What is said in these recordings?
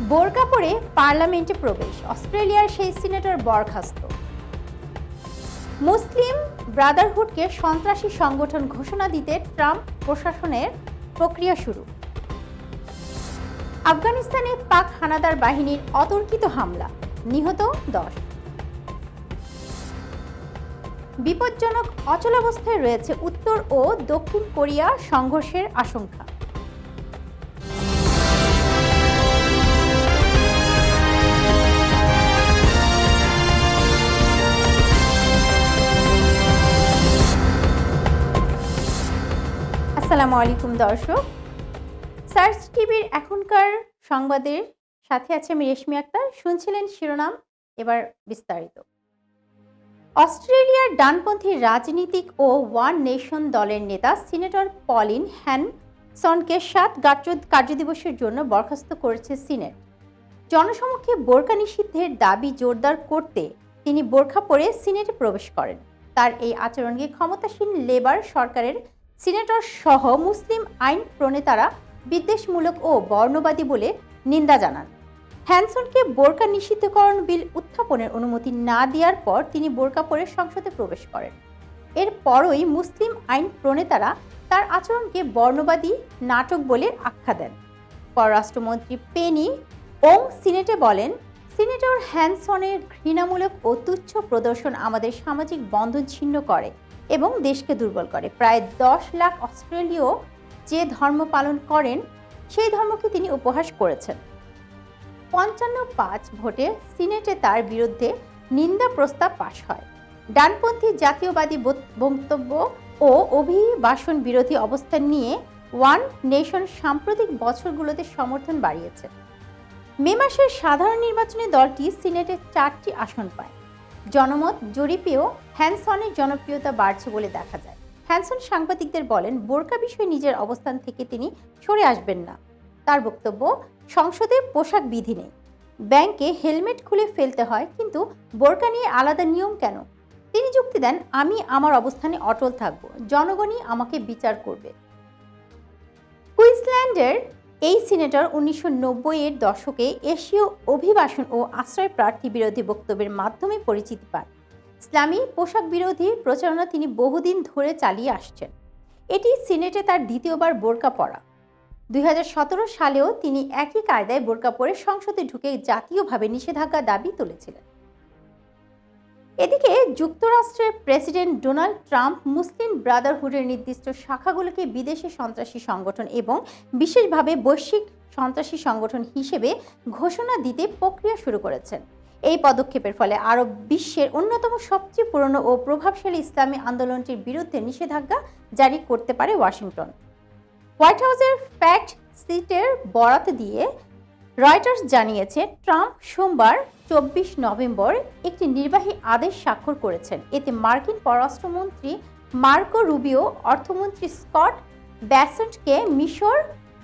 বোরকা পরে পার্লামেন্টে প্রবেশ, অস্ট্রেলিয়ার সেই সিনেটর বরখাস্ত। মুসলিম ব্রাদারহুডকে সন্ত্রাসী সংগঠন ঘোষণা দিতে ট্রাম্প প্রশাসনের প্রক্রিয়া শুরু। আফগানিস্তানে পাক হানাদার বাহিনীর অতর্কিত হামলা, নিহত দশ। বিপজ্জনক অচলাবস্থায় রয়েছে উত্তর ও দক্ষিণ কোরিয়া সংঘর্ষের আশঙ্কা। আসসালামু আলাইকুম, দর্শক। সার্চ টিভির এখনকার সংবাদের সাথে আছে আমি রেশমি আক্তার। শুনছিলেন শিরোনাম, এবার বিস্তারিত। অস্ট্রেলিয়ার ডানপন্থী রাজনীতিক ও ওয়ান নেশন দলের নেতা সিনেটর পলিন হ্যানসনকে সাত কার্য- কার্যদিবসের জন্য বরখাস্ত করেছে সিনেট। জনসমক্ষে বোরকা নিষিদ্ধের দাবি জোরদার করতে তিনি বোরখা পরে সিনেটে প্রবেশ করেন। তার এই আচরণকে ক্ষমতাসীন লেবার সরকারের সিনেটর সহ মুসলিম আইন প্রণেতারা বিদ্বেষমূলক ও বর্ণবাদী বলে নিন্দা জানান। হ্যানসনকে বোরকা নিষিদ্ধকরণ বিল উত্থাপনের অনুমতি না দেওয়ার পর তিনি বোরকা পরে সংসদে প্রবেশ করেন। এর পরই মুসলিম আইন প্রণেতারা তার আচরণকে বর্ণবাদী নাটক বলে আখ্যা দেন। পররাষ্ট্রমন্ত্রী পেনি ওং সিনেটে বলেন, সিনেটর হ্যানসনের ঘৃণামূলক ও তুচ্ছ প্রদর্শন আমাদের সামাজিক বন্ধন ছিন্ন করে। এবং দেশকে দুর্বল করে। প্রায় দশ লাখ অস্ট্রেলীয় যে ধর্ম পালন করেন, সেই ধর্মকে তিনি উপহাস করেছেন। পঞ্চান্ন পাঁচ ভোটে সিনেটে তার বিরুদ্ধে নিন্দা প্রস্তাব পাশ হয়। ডানপন্থী জাতীয়বাদী বক্তব্য ও অভিবাসন বিরোধী অবস্থান নিয়ে ওয়ান নেশন সাম্প্রতিক বছরগুলোতে সমর্থন বাড়িয়েছে। মে মাসের সাধারণ নির্বাচনে দলটি সিনেটে চারটি আসন পায়। জনমত জরিপেও হ্যানসনের জনপ্রিয়তা বাড়ছে বলে দেখা যায়। হ্যানসন সাংবাদিকদের বলেন, বোরকা বিষয়ে নিজের অবস্থান থেকে তিনি সরে আসবেন না। তার বক্তব্য, সংসদে পোশাক বিধি নেই। ব্যাংকে হেলমেট খুলে ফেলতে হয়, কিন্তু বোরকা নিয়ে আলাদা নিয়ম কেন? তিনি যুক্তি দেন, আমি আমার অবস্থানে অটল থাকব, জনগণই আমাকে বিচার করবে। কুইন্সল্যান্ডের এই সিনেটর উনিশশো এর দশকে এশীয় অভিবাসন ও আশ্রয় প্রার্থী বিরোধী বক্তব্যের মাধ্যমে পরিচিতি পান। ইসলামী পোশাক বিরোধী প্রচারণা তিনি বহুদিন ধরে চালিয়ে আসছেন। এটি সিনেটে তার দ্বিতীয়বার বোরকা পরা। দুই হাজার সতেরো সালেও তিনি একই কায়দায় বোরকা পরে সংসদে ঢুকে জাতীয়ভাবে নিষেধাজ্ঞা দাবি তুলেছিলেন। এদিকে যুক্তরাষ্ট্রের প্রেসিডেন্ট ডোনাল্ড ট্রাম্প মুসলিম ব্রাদারহুডের নির্দিষ্ট শাখাগুলোকে বিদেশি সন্ত্রাসী সংগঠন এবং বিশেষভাবে বৈশ্বিক সন্ত্রাসী সংগঠন হিসেবে ঘোষণা দিতে প্রক্রিয়া শুরু করেছেন। এই পদক্ষেপের ফলে আরব বিশ্বের অন্যতম সবচেয়ে পুরনো ও প্রভাবশালী ইসলামী আন্দোলনটির বিরুদ্ধে নিষেধাজ্ঞা জারি করতে পারে ওয়াশিংটন। হোয়াইট হাউসের ফ্যাক্ট সিটের বরাত দিয়ে রয়টার্স জানিয়েছে, ট্রাম্প সোমবার চব্বিশ নভেম্বর একটি নির্বাহী আদেশ স্বাক্ষর করেছেন। এতে মার্কিন পররাষ্ট্রমন্ত্রী মার্কো রুবিও, অর্থমন্ত্রী স্কট ব্যাসেন্টকে মিশর,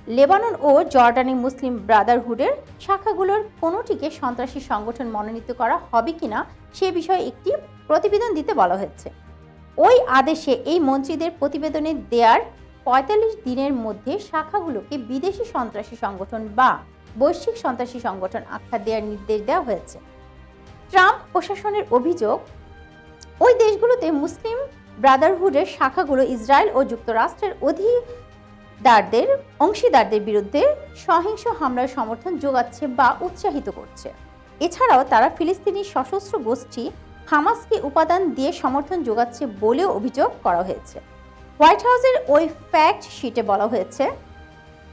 লেবানন ও জর্ডানি মুসলিম ব্রাদারহুডের শাখাগুলোর কোনোটিকে সন্ত্রাসী সংগঠন মনোনীত করা হবে কিনা সে বিষয়ে একটি প্রতিবেদন দিতে বলা হয়েছে। ওই আদেশে এই মন্ত্রীদের প্রতিবেদনে দেয়ার পঁয়তাল্লিশ দিনের মধ্যে শাখাগুলোকে বিদেশি সন্ত্রাসী সংগঠন বা বৈশ্বিক সন্ত্রাসী সংগঠন আখ্যা দেওয়ার নির্দেশ দেওয়া হয়েছে। ট্রাম্প প্রশাসনের অভিযোগ, ওই দেশগুলোতে মুসলিম ব্রাদারহুডের শাখাগুলো ইসরায়েল ও যুক্তরাষ্ট্রের অধিদারদের অংশীদারদের বিরুদ্ধে সহিংস হামলার সমর্থন যোগাচ্ছে বা উৎসাহিত করছে। এছাড়াও তারা ফিলিস্তিনি সশস্ত্র গোষ্ঠী হামাসকে উপাদান দিয়ে সমর্থন যোগাচ্ছে বলেও অভিযোগ করা হয়েছে। হোয়াইট হাউসের ওই ফ্যাক্ট শিটে বলা হয়েছে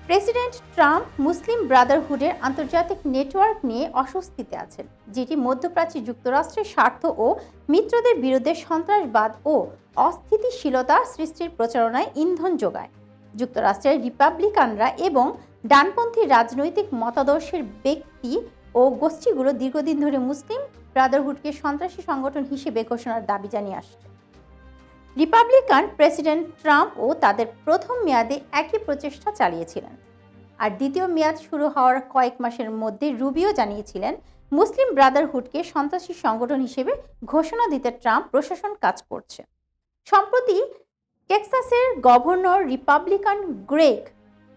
প্রেসিডেন্ট ট্রাম্প মুসলিম ব্রাদারহুডের আন্তর্জাতিক নেটওয়ার্ক নিয়ে অস্বস্তিতে আছেন, যেটি মধ্যপ্রাচ্যে যুক্তরাষ্ট্রের স্বার্থ ও মিত্রদের বিরুদ্ধে সন্ত্রাসবাদ ও অস্থিতিশীলতা সৃষ্টির প্রচারণায় ইন্ধন যোগায়। যুক্তরাষ্ট্রের রিপাবলিকানরা এবং ডানপন্থী রাজনৈতিক মতাদর্শের ব্যক্তি ও গোষ্ঠীগুলো দীর্ঘদিন ধরে মুসলিম ব্রাদারহুডকে সন্ত্রাসী সংগঠন হিসেবে ঘোষণার দাবি জানিয়ে আসছে। রিপাবলিকান প্রেসিডেন্ট ট্রাম্প ও তাদের প্রথম মেয়াদে একই প্রচেষ্টা চালিয়েছিলেন। আর দ্বিতীয় মেয়াদ শুরু হওয়ার কয়েক মাসের মধ্যে রুবিও জানিয়েছিলেন, মুসলিম ব্রাদারহুডকে সন্ত্রাসী সংগঠন হিসেবে ঘোষণা দিতে ট্রাম্প প্রশাসন কাজ করছে। সম্প্রতি টেক্সাসের গভর্নর রিপাবলিকান গ্রেগ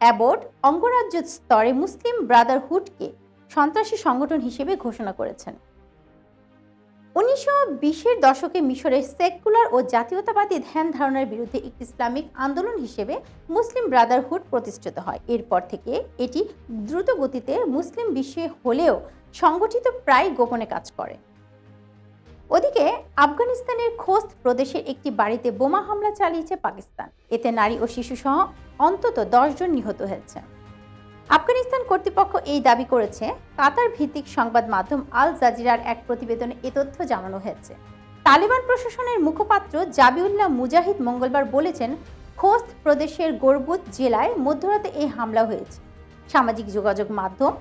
অ্যাবট অঙ্গরাজ্য স্তরে মুসলিম ব্রাদারহুডকে সন্ত্রাসী সংগঠন হিসেবে ঘোষণা করেছেন। উনিশশো বিশের দশকে মিশরের সেকুলার ও জাতীয়তাবাদী ধ্যান ধারণার বিরুদ্ধে একটি ইসলামিক আন্দোলন হিসেবে মুসলিম ব্রাদারহুড প্রতিষ্ঠিত হয়। এরপর থেকে এটি দ্রুত গতিতে মুসলিম বিশ্বে হলেও সংগঠিত প্রায় গোপনে কাজ করে। ওদিকে আফগানিস্তানের খোস্ত প্রদেশের একটি বাড়িতে বোমা হামলা চালিয়েছে পাকিস্তান। এতে নারী ও শিশুসহ অন্তত দশজন নিহত হয়েছে। আফগানিস্তান কর্তৃপক্ষ এই দাবি করেছে, কাতার ভিত্তিক সংবাদ মাধ্যম আল জাজিরার এক প্রতিবেদনে এ তথ্য জানানো হয়েছে। তালিবান প্রশাসনের মুখপাত্র জাবিউল্লাহ মুজাহিদ মঙ্গলবার বলেছেন, খোস্ত প্রদেশের গোরবুত জেলায় মধ্যরাতে এই হামলা হয়েছে। সামাজিক যোগাযোগ মাধ্যম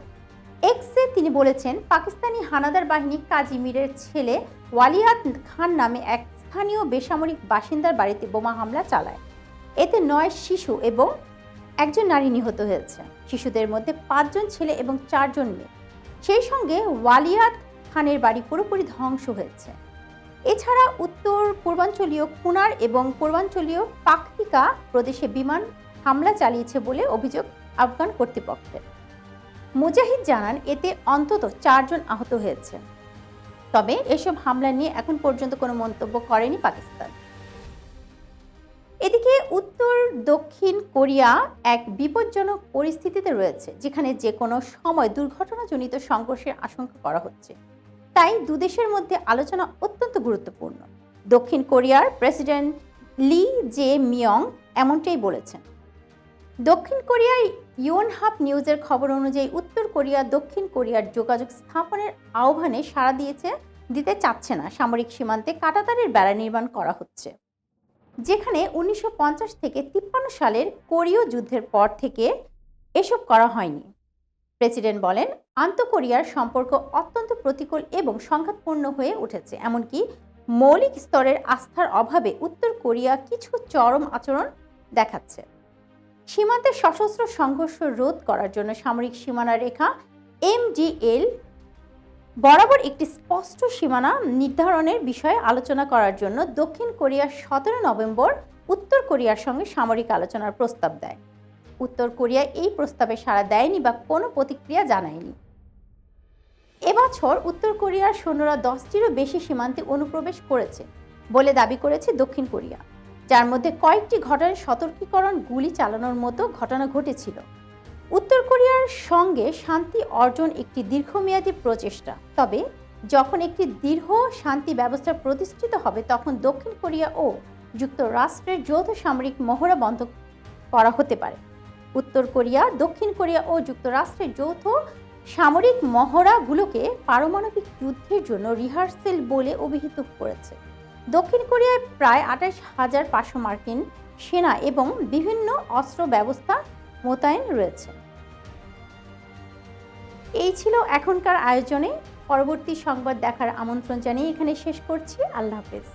এক্সে তিনি বলেছেন, পাকিস্তানি হানাদার বাহিনী কাজী মীরের ছেলে ওয়ালিয়াত খান নামে এক স্থানীয় বেসামরিক বাসিন্দার বাড়িতে বোমা হামলা চালায়। এতে নয় শিশু এবং একজন নারী নিহত হয়েছে। শিশুদের মধ্যে পাঁচজন ছেলে এবং চারজন মেয়ে। সেই সঙ্গে ওয়ালিয়াত খানের বাড়ি পুরোপুরি ধ্বংস হয়েছে। এছাড়া উত্তর, পূর্বাঞ্চলীয় কুনার এবং পূর্বাঞ্চলীয় পাকতিকা প্রদেশে বিমান হামলা চালিয়েছে বলে অভিযোগ আফগান কর্তৃপক্ষের। মুজাহিদ জানান, এতে অন্তত চারজন আহত হয়েছে। তবে এসব হামলা নিয়ে এখন পর্যন্ত কোনো মন্তব্য করেনি পাকিস্তান। এদিকে উত্তর, দক্ষিণ কোরিয়া এক বিপজ্জনক পরিস্থিতিতে রয়েছে, যেখানে যে কোনো সময় দুর্ঘটনাজনিত সংঘর্ষের আশঙ্কা করা হচ্ছে। তাই দুদেশের মধ্যে আলোচনা অত্যন্ত গুরুত্বপূর্ণ। দক্ষিণ কোরিয়ার প্রেসিডেন্ট লি জে মিয়ং এমনটাই বলেছেন। দক্ষিণ কোরিয়ায় ইয়নহাপ নিউজের খবর অনুযায়ী উত্তর কোরিয়া দক্ষিণ কোরিয়ার যোগাযোগ স্থাপনের আহ্বানে সাড়া দিয়েছে, দিতে চাচ্ছে না। সামরিক সীমান্তে কাটাতারের বেড়া নির্মাণ করা হচ্ছে। যেখানে উনিশশো পঞ্চাশ থেকে তিপ্পান্ন সালের কোরীয় যুদ্ধের পর থেকে এসব করা হয়নি। প্রেসিডেন্ট বলেন, আন্তঃকোরিয়ার সম্পর্ক অত্যন্ত প্রতিকূল এবং সংঘাতপূর্ণ হয়ে উঠেছে, এমনকি মৌলিক স্তরের আস্থার অভাবে উত্তর কোরিয়া কিছু চরম আচরণ দেখাচ্ছে। সীমান্তে সশস্ত্র সংঘর্ষ রোধ করার জন্য সামরিক সীমানা রেখা এমডিএল বরাবর একটি স্পষ্ট সীমানা নির্ধারণের বিষয়ে আলোচনা করার জন্য দক্ষিণ কোরিয়া সতেরো নভেম্বর উত্তর কোরিয়ার সঙ্গে সামরিক আলোচনার প্রস্তাব দেয়। উত্তর কোরিয়া এই প্রস্তাবে সাড়া দেয়নি বা কোনো প্রতিক্রিয়া জানায়নি। এবছর উত্তর কোরিয়ার সৈন্যরা দশটিরও বেশি সীমান্তে অনুপ্রবেশ করেছে বলে দাবি করেছে দক্ষিণ কোরিয়া, যার মধ্যে কয়েকটি ঘটনায় সতর্কীকরণ গুলি চালানোর মতো ঘটনা ঘটেছিল। উত্তর কোরিয়ার সঙ্গে শান্তি অর্জন একটি দীর্ঘমেয়াদী প্রচেষ্টা। তবে যখন একটি দীর্ঘ শান্তি ব্যবস্থা প্রতিষ্ঠিত হবে, তখন দক্ষিণ কোরিয়া ও যুক্তরাষ্ট্রের যৌথ সামরিক মহড়া বন্ধ করা হতে পারে। উত্তর কোরিয়া, দক্ষিণ কোরিয়া ও যুক্তরাষ্ট্রের যৌথ সামরিক মহড়াগুলোকে পারমাণবিক যুদ্ধের জন্য রিহার্সেল বলে অভিহিত করেছে। দক্ষিণ কোরিয়ায় প্রায় আঠাশ হাজার পাঁচশো মার্কিন সেনা এবং বিভিন্ন অস্ত্র ব্যবস্থা মোতায়েন রয়েছে। এই ছিল এখনকার আয়োজনে। পরবর্তী সংবাদ দেখার আমন্ত্রণ জানিয়ে এখানে শেষ করছি। আল্লাহ হাফেজ।